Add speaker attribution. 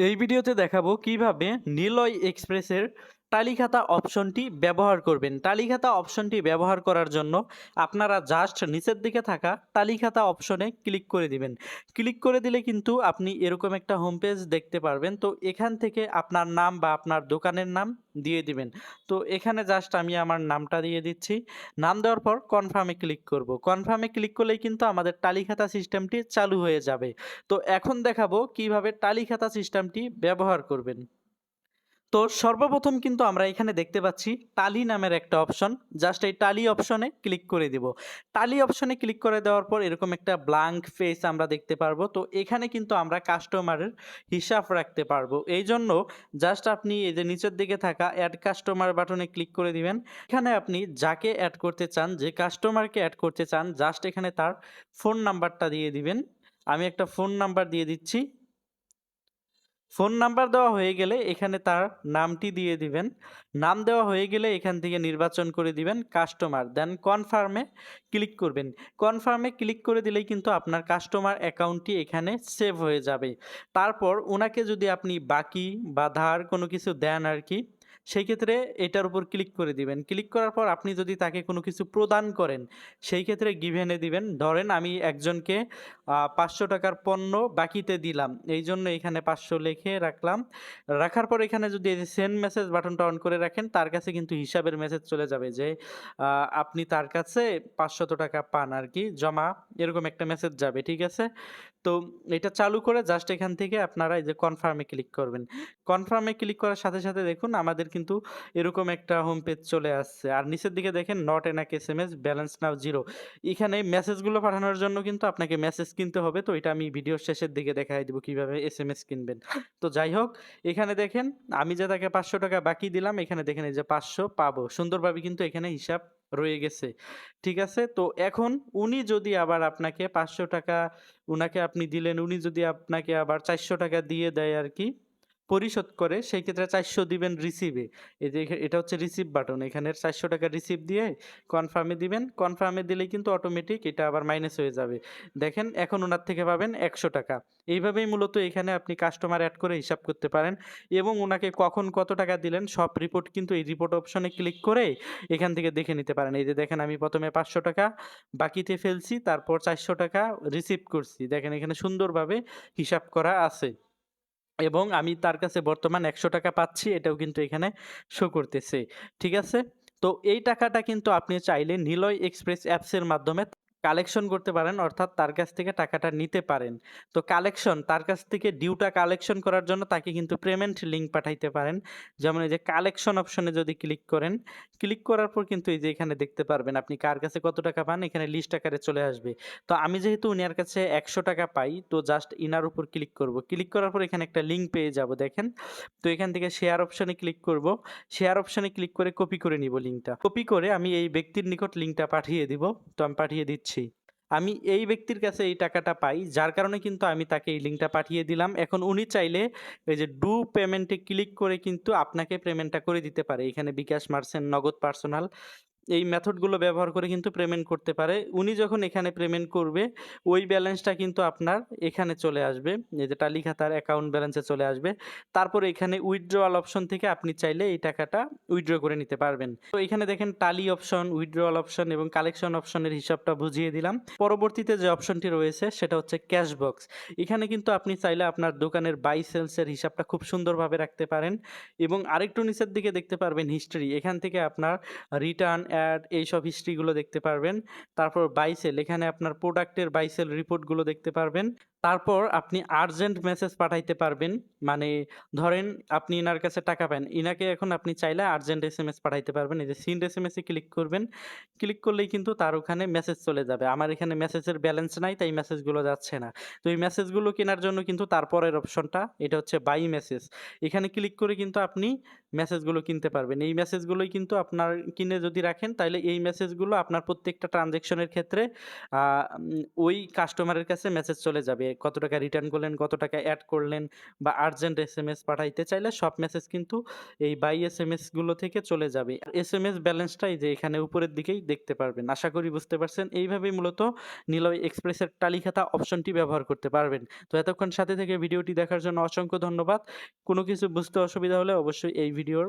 Speaker 1: এই ভিডিওতে দেখাবো কীভাবে নিলয় এক্সপ্রেসের তালিখাতা অপশনটি ব্যবহার করবেন। তালিখাতা অপশনটি ব্যবহার করার জন্য আপনারা জাস্ট নিচের দিকে থাকা তালিখাতা অপশনে ক্লিক করে দিবেন। ক্লিক করে দিলে কিন্তু আপনি এরকম একটা হোম পেজ দেখতে পারবেন। তো এখান থেকে আপনার নাম বা আপনার দোকানের নাম দিয়ে দিবেন। তো এখানে জাস্ট আমি আমার নামটা দিয়ে দিচ্ছি। নাম দেওয়ার পর কনফার্মে ক্লিক করব। কনফার্মে ক্লিক করলেই কিন্তু আমাদের তালিখাতা সিস্টেমটি চালু হয়ে যাবে। তো এখন দেখাবো কীভাবে তালিখাতা সিস্টেমটি ব্যবহার করবেন। তো সর্বপ্রথম কিন্তু আমরা এখানে দেখতে পাচ্ছি টালি নামের একটা অপশন জাস্ট এই টালি অপশনে ক্লিক করে দিব। টালি অপশনে ক্লিক করে দেওয়ার পর এরকম একটা ব্ল্যাঙ্ক ফেস আমরা দেখতে পারব। তো এখানে কিন্তু আমরা কাস্টমারের হিসাব রাখতে পারব। এই জন্য জাস্ট আপনি এই যে নিচের দিকে থাকা অ্যাড কাস্টমার বাটনে ক্লিক করে দিবেন। এখানে আপনি যাকে অ্যাড করতে চান, যে কাস্টমারকে অ্যাড করতে চান জাস্ট এখানে তার ফোন নাম্বারটা দিয়ে দিবেন। আমি একটা ফোন নাম্বার দিয়ে দিচ্ছি। ফোন নাম্বার দেওয়া হয়ে গেলে এখানে তার নামটি দিয়ে দিবেন। নাম দেওয়া হয়ে গেলে এখান থেকে নির্বাচন করে দিবেন কাস্টমার দেন কনফার্মে ক্লিক করবেন। কনফার্মে ক্লিক করে দিলেই কিন্তু আপনার কাস্টমার অ্যাকাউন্টটি এখানে সেভ হয়ে যাবে। তারপর ওনাকে যদি আপনি বাকি বা ধার কোনো কিছু দেন আর কি সেই ক্ষেত্রে এটার উপর ক্লিক করে দিবেন। ক্লিক করার পর আপনি যদি তাকে কোনো কিছু প্রদান করেন, সেই ক্ষেত্রে গিভেনে দিবেন। ধরেন আমি একজনকে পাঁচশো টাকার পণ্য বাকিতে দিলাম। এই জন্য এখানে পাঁচশো লিখে রাখলাম। রাখার পর এখানে যদি সেন্ড মেসেজ বাটনটা অন করে রাখেন, তার কাছে কিন্তু হিসাবের মেসেজ চলে যাবে যে আপনি তার কাছে পাঁচশত টাকা পান আর কি জমা, এরকম একটা মেসেজ যাবে, ঠিক আছে? তো এটা চালু করে জাস্ট এখান থেকে আপনারা এই যে কনফার্মে ক্লিক করবেন। কনফার্মে ক্লিক করার সাথে সাথে দেখুন, আমাদের কিন্তু এরকম একটা হোম পেজ চলে আসছে। আর নিচের দিকে দেখেন not enough S M S balance now zero এখানে মেসেজগুলো পাঠানোর জন্য কিন্তু আপনাকে মেসেজ কিনতে হবে। তো এটা আমি ভিডিওর শেষের দিকে দেখাই দেবো কীভাবে এস এম এস কিনবেন। তো যাই হোক, এখানে দেখেন, আমি যে তাকে পাঁচশো টাকা বাকি দিলাম, এখানে দেখেন এই যে পাঁচশো পাবো। সুন্দরভাবে কিন্তু এখানে হিসাব রয়ে গেছে। ঠিক আছে? তো এখন উনি যদি আবার আপনাকে পাঁচশো টাকা, উনাকে আপনি দিলেন, উনি যদি আপনাকে আবার চারশো টাকা দিয়ে দেয় আর কি পরিশোধ করে, সেই ক্ষেত্রে চারশো দিবেন রিসিভে এই যে এটা হচ্ছে রিসিভ বাটন এখানে চারশো টাকা রিসিভ দিয়ে কনফার্মে দিবেন। কনফার্মে দিলেই কিন্তু অটোমেটিক এটা আবার মাইনাস হয়ে যাবে। দেখেন, এখন ওনার থেকে পাবেন একশো টাকা। এইভাবেই মূলত এখানে আপনি কাস্টমার অ্যাড করে হিসাব করতে পারেন এবং ওনাকে কখন কত টাকা দিলেন, সব রিপোর্ট কিন্তু এই রিপোর্ট অপশনে ক্লিক করে এখান থেকে দেখে নিতে পারেন। এই যে দেখেন, আমি প্রথমে পাঁচশো টাকা, বাকিতে ফেলছি, তারপর চারশো টাকা রিসিভ করছি। দেখেন, এখানে সুন্দরভাবে হিসাব করা আছে। এবং আমি তার কাছে বর্তমান একশো টাকা পাচ্ছি, এটাও কিন্তু এখানে শো করতেছে। ঠিক আছে? তো এই টাকাটা কিন্তু আপনি চাইলে নিলয় এক্সপ্রেস অ্যাপসের মাধ্যমে কালেকশন করতে পারেন, অর্থাৎ তার কাছ থেকে টাকাটা নিতে পারেন। তো কালেকশন, তার কাছ থেকে ডিউটা কালেকশন করার জন্য তাকে কিন্তু পেমেন্ট লিঙ্ক পাঠাইতে পারেন। যেমন এই যে কালেকশন অপশনে যদি ক্লিক করেন, ক্লিক করার পর কিন্তু এই যে এখানে দেখতে পারবেন আপনি কার কাছে কত টাকা পান, এখানে লিস্ট আকারে চলে আসবে। তো আমি যেহেতু উনার কাছে একশো টাকা পাই, তো জাস্ট ইনার উপর ক্লিক করব। ক্লিক করার পর এখানে একটা লিঙ্ক পেয়ে যাব, দেখেন। তো এখান থেকে শেয়ার অপশনে ক্লিক করব। শেয়ার অপশনে ক্লিক করে কপি করে নিব লিঙ্কটা কপি করে আমি এই ব্যক্তির নিকট লিঙ্কটা পাঠিয়ে দিব। তো আমি পাঠিয়ে দিচ্ছি। আমি এই ব্যক্তির কাছে এই টাকাটা পাই, যার কারণে কিন্তু আমি তাকে এই লিঙ্কটা পাঠিয়ে দিলাম। এখন উনি চাইলে এই যে ডু পেমেন্টে ক্লিক করে কিন্তু আপনাকে পেমেন্টটা করে দিতে পারে। এখানে বিকাশ, মার্সেন্ট, নগদ, পার্সোনাল। এই মেথডগুলো ব্যবহার করে কিন্তু পেমেন্ট করতে পারে। উনি যখন এখানে পেমেন্ট করবে, ওই ব্যালেন্সটা কিন্তু আপনার এখানে চলে আসবে। এই যে টালি খাতার অ্যাকাউন্ট ব্যালেন্সে চলে আসবে। তারপর এখানে উইথড্রয়াল অপশন থেকে আপনি চাইলে এই টাকাটা উইথড্র করে নিতে পারবেন। তো এখানে দেখেন টালি অপশন উইথড্রয়াল অপশন এবং কালেকশন অপশনের হিসাবটা বুঝিয়ে দিলাম। পরবর্তীতে যে অপশনটি রয়েছে, সেটা হচ্ছে ক্যাশ বক্স এখানে কিন্তু আপনি চাইলে আপনার দোকানের বাই সেলসের হিসাবটা খুব সুন্দরভাবে রাখতে পারেন। এবং আরেকটু নিচের দিকে দেখতে পারবেন হিস্ট্রি এখান থেকে আপনার রিটার্ন অ্যাড এইসব হিস্ট্রিগুলো দেখতে পারবেন। তারপর বাইসেল এখানে আপনার প্রোডাক্টের বাইসেল রিপোর্টগুলো দেখতে পারবেন। তারপর আপনি আর্জেন্ট মেসেজ পাঠাইতে পারবেন। মানে ধরেন আপনি ইনার কাছে টাকা পান, ইনাকে এখন আপনি চাইলে আর্জেন্ট এস এম এস পাঠাইতে পারবেন। এই যে সিন্ড এস এম এসে ক্লিক করবেন ক্লিক করলেই কিন্তু তার ওখানে মেসেজ চলে যাবে। আমার এখানে মেসেজের ব্যালেন্স নাই, তাই মেসেজগুলো যাচ্ছে না। তো এই মেসেজগুলো কেনার জন্য কিন্তু তারপরের অপশনটা এটা হচ্ছে বাই মেসেজ এখানে ক্লিক করে কিন্তু আপনি মেসেজগুলো কিনতে পারবেন। এই মেসেজগুলোই কিন্তু আপনার কিনে যদি রাখেন তাহলে এই মেসেজগুলো আপনার প্রত্যেকটা ট্রানজ্যাকশনের ক্ষেত্রে ওই কাস্টমারের কাছে মেসেজ চলে যাবে। কত টাকা রিটার্ন করলেন, কত টাকা অ্যাড করলেন বা আর্জেন্ট এস এম এস পাঠাইতে চাইলে সব মেসেজ কিন্তু এই বাই এস এম এসগুলো থেকে চলে যাবে। এস এম এস ব্যালেন্সটাই যে এখানে উপরের দিকেই দেখতে পারবেন। আশা করি বুঝতে পারছেন। এইভাবেই মূলত নিলয় এক্সপ্রেসের টালিখাতা অপশনটি ব্যবহার করতে পারবেন। তো এতক্ষণ সাথে থেকে ভিডিওটি দেখার জন্য অসংখ্য ধন্যবাদ। কোনো কিছু বুঝতে অসুবিধা হলে অবশ্যই এই ভিডিওর